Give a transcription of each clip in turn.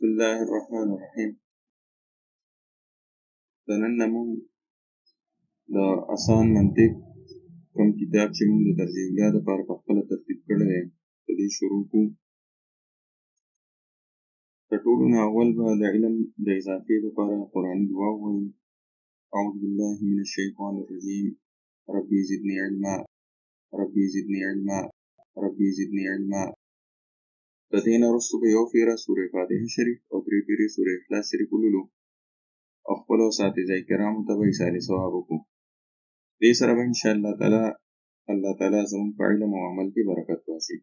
بسم الله الرحمن الرحیم د نن نه مونږ د اسان منطق کوم کتاب چې مونږ د اوlia دپاره په خپله ترتیب کړی دی په دې شروع کوو د ټولو نه اول به د علم د اضافې دپاره قرآني دعا ووایو اعوذ بالله من الشیطان الرجیم ربي زدني علما ربي زدني علما ربي زدني علما د دې نه وروسته به یو فیره سورې فاتحه شریف او درې پیرې سورې اخلاص شریف ولولو او خپلو اساتذه کرامو ته به ایصالي ثواب وکړو دې سره به انشاءالله تعالی الله تعالی زموږ په علم او عمل کې برکت واچوي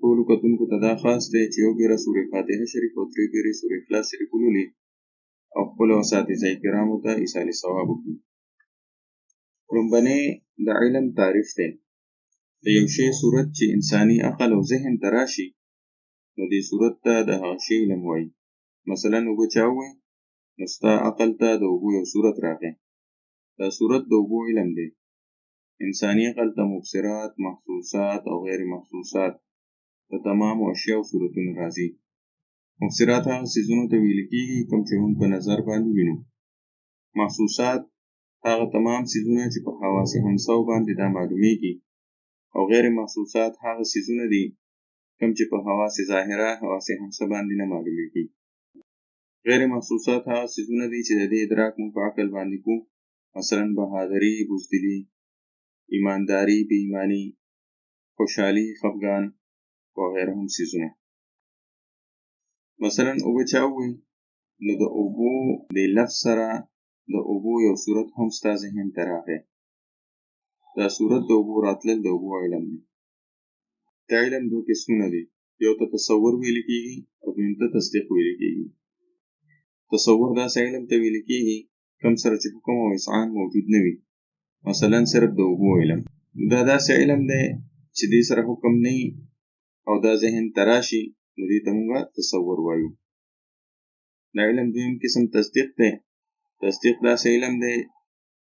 ټولو کتونکو ته دا خاص دی چې یو پیره سورې فاتحه شریف او درې پیرې سورې اخلاص شریف ولولي او خپلو اساتذه کرامو ته ایصالي ثواب وکړي لومبنی د علم تعریف دی د یو شی صورت چې انساني عقل او ذهن ته راشي نو دې صورت ته د هغه شی علم وایي. مثلا اوبه چا ووایي نو ستا عقل ته د اوبو یو صورت راغی. دا صورت د اوبو علم دی. انساني عقل ته مبصرات محسوسات او غیر محسوسات د تمامو اشیاو صورتونه راځي. مبصرات هغه څیزونو ته ویل کېږي کوم چې موږ په نظر باندې وینو. محسوسات هغه تمام څیزونه چې په حواس خمسو باندې دا معلومیږي او غیر محسوسات هغه څیزونه دي کوم چې په حواس ظاهره حواس خمسه باندې نه معلومیږي غیر محسوسات هغه څیزونه دي چې د دې ادراک موږ په عقل باندې کوو. مثلا بهادري بزدلي ایمانداري بې ایماني خوشحالي خفګان وغیره هم څیزونه. مثلا اوبه چا ووایي نو د اوبو د لفظ سره د اوبو یو صورت هم ستا ذهن ته راغی دا صورت د اوبو راتلل د اوبو علم دی. دا علم دوه قسمونه دي یو ته تصور ویل کېږي او دویم ته تصدیق ویل کېږي تصور داسې علم ته ویل کېږي کوم سره چې حکم او اسعان موجود نه وي. مثلا صرف د اوبو علم. دا داسې علم دی چې دې سره حکم نه او دا ذهن ته راشي نو دې ته موږ تصور وایو. دا علم دویم قسم تصدیق دی. تصدیق داسې علم دی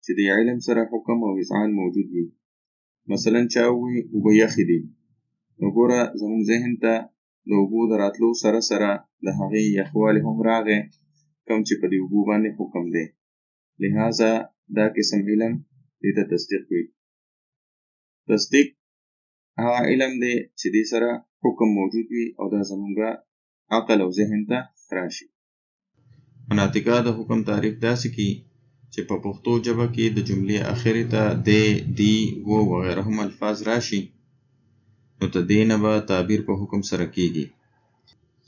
چې د علم سره حکم او اذعان موجود وي. مثلا چا ووایي اوبه یخې دي. نو ګوره زموږ ذهن ته د اوبو د راتلو سره سره د هغې یخوالی هم راغی کوم چې په دې اوبو باندې حکم دی. لہذا دا قسم علم دې ته تصدیق وي. تصدیق هغه علم دی چې دې سره حکم موجود وي او دا زموږ عقل او ذهن ته راشي. مناطقه د حکم تعریف داسې کی چې په پښتو ژبه کې د جملې اخرې ته دی دی و وغیره هم الفاظ راشي نو نه به تعبیر په حکم سره کیږي.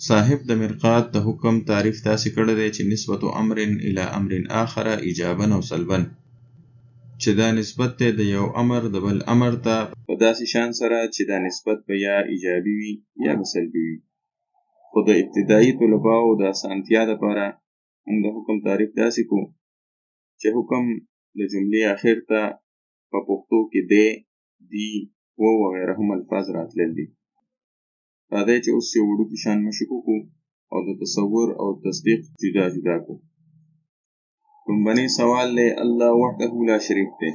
صاحب د مرقات د حکم تعریف داسې کړی دی چې نسبت امر الى امر آخر ایجابا او سلبا چې دا نسبت دی د یو امر د بل امر ته په داسې شان سره چې دا نسبت به یا ایجابي وي یا به سلبي وي. خو د ابتدایي طلباو د اسانتیا دپاره موږ د حکم تعریف داسې کوو چې حکم د جملې اخر ته په پښتو کې دی دی و وغیره هم الفاظ راتلل دي. راځئ چې اوس یو وړوکي شان مشق وکړو او د تصور او تصدیق جدا جدا کړو لومبنی سوال دی الله وحده لا شریک دی.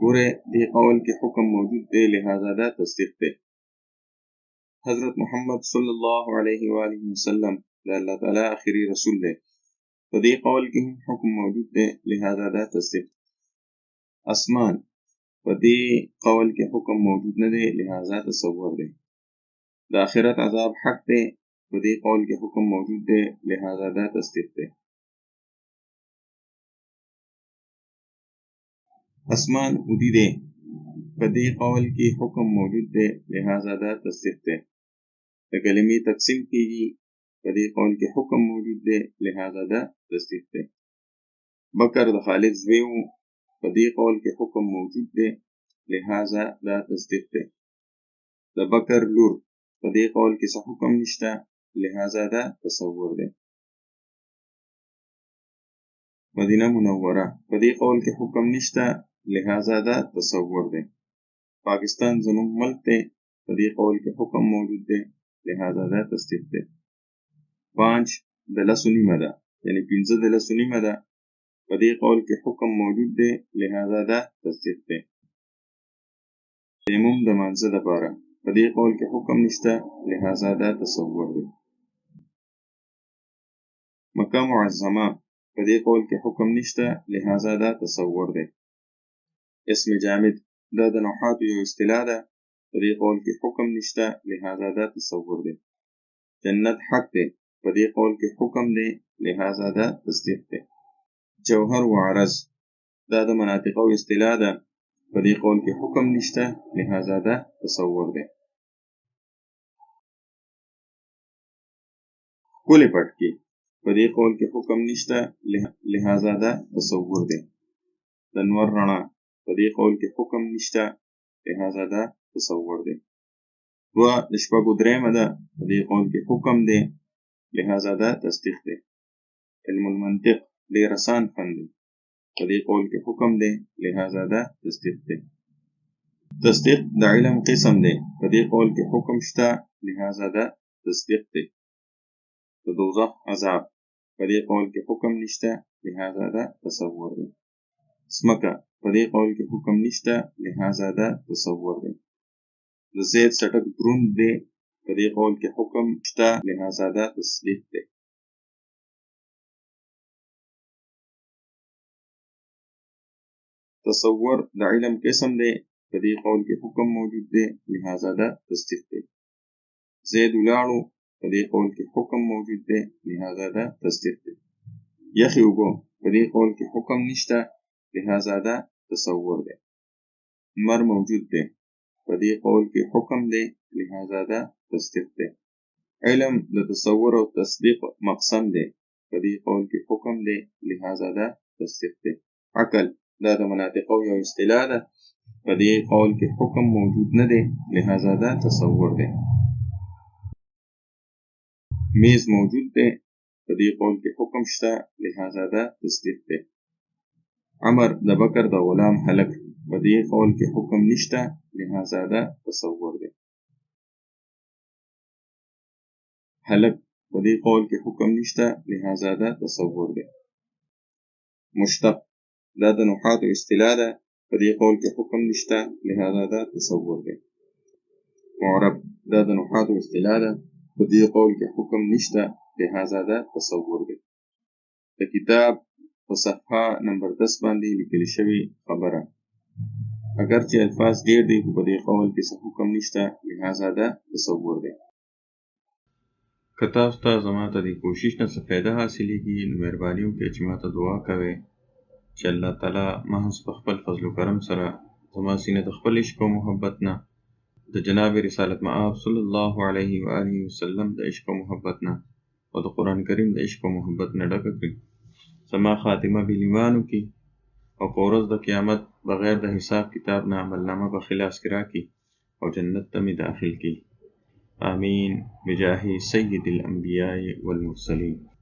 ګوره دې قول کې حکم موجود دی لہذا دا تصدیق دی. حضرت محمد صلی الله علیه و آله وسلم د الله تعالی آخري رسول دی په دې قول کې هم حکم موجود دی لہذا دا تصدیق اسمان په دې قول کې حکم موجود نه دی لہذا تصور دی د آخرت عذاب حق دی په دې قول کې حکم موجود دی لہذا دا تصدیق دی اسمان ودی دی په دې قول کې حکم موجود دی لہذا دا تصدیق دی د کلمې تقسیم کیږي په دې قول کې حکم موجود دی لہذا دا تصدیق دی. بکر د خالد زوی و په دې قول کې حکم موجود دی لہذا دا تصدیق دی. د بکر لور په دې قول کې څه حکم نشته لہذا دا تصور دی. مدینه منوره په دې قول کې حکم نشته لہذا دا تصور دی. پاکستان زموږ ملک دی په دې قول کې حکم موجود دی لہذا دا تصدیق دی پانچ د لسو نیمه ده. یعنی پنځه د لسو نیمه ده. په دې قول کې حکم موجود دی لہذا دا تصدیق دی. تیمم د مانځه دپاره په دې قول کې حکم نشته لہذا دا تصور دی. مکه معظمه. په دې قول کې حکم نشته لهذا دا تصور دی. اسم جامد. دا د نحاتو یو اصطلاح ده. په دې قول کې حکم نشته لهذا دا تصور دی. جنت حق دی په دې قول کې حکم دی لهذا دا تصدیق دی. جوهر و عرض دا د مناطقو اصطلاح ده. په دې قول کې حکم نشته لهذا دا تصور دی. ښکلې پټ کې په دې قول کې حکم نشته لهذا دا تصور دی. د نور رڼا په دې قول کې حکم نشته لهذا دا تصور دی. دوه د شپږو درېیمه ده. په دې قول کې حکم دی لهذا دا تصدیق دی علم المنطق ډېر اسان فن دی په دې قول کې حکم دی لهذا دا تصدیق دی تصدیق د علم قسم دی په دې قول کې حکم شته لهذا دا تصدیق دی د دوزخ عذاب. په دې قول کې حکم نشته لهذا دا تصور دی سمکه په دې قول کې حکم نشته لهذا دا تصور دی د زید سټک دروند دی په دې قول کې حکم شته لهذا دا تصدیق دی. تصور د علم قسم دی په دې قول کې حکم موجود دی لهذا دا تصدیق دی. زید ولاړو په دې قول کې حکم موجود دی لهذا دا تصدیق دی. یخي اوبه په دې قول کې حکم نشته لهذا دا تصور دی. مر موجود دی په دې قول کې حکم دی لهذا دا تصدیق دی. علم د تصور او تصدیق مقسم دی. په دې قول کې حکم دی لهذا دا تصدیق دی. عقل دا د مناطقو یو اصطلاح ده. په دې قول کې حکم موجود نه دی لهذا دا تصور دی. میز موجود دی په دې قول کې حکم شته لهذا دا تصدیق دی. عمر د بکر د غلام هلک په دې قول کې حکم نشته لهذا دا تصور دی هلک په دې قول کې حکم نشته لهذا دا تصور دی مشتق دا د نحاتو اصطلاح ده په دې قول کې حکم نشته لهذا دا تصور دی معرب دا د نحاتو اصطلاح ده په دې قول کې حکم نشته لهذا دا تصور دی د کتاب په صفحه نمبر 10 باندې لیکل شوی خبره اگر چې الفاظ ډیر دي په دې قول کې څه حکم نشته لهذا دا تصور دی. که تاسو ته زما د کوشش نه څه فایده حاصلېږي نو مهرباني وکړئ چې ماته دعا کوئ چې الله تعالی محض په خپل فضل و کرم سره زما سینه د خپل عشق او محبت نه د جناب رسالت مآب صلی الله علیه و آله وسلم د عشق او محبت نه او د قرآن کریم د عشق او محبت نه ډکه کړي زما خاتمه به ایمان وکړي او پورز د قیامت بغیر د حساب کتاب نه عملنامه په خلاص کرا کی او جنت ته می داخل کی۔ آمین۔ بجاه سید الانبیاء والمرسلین۔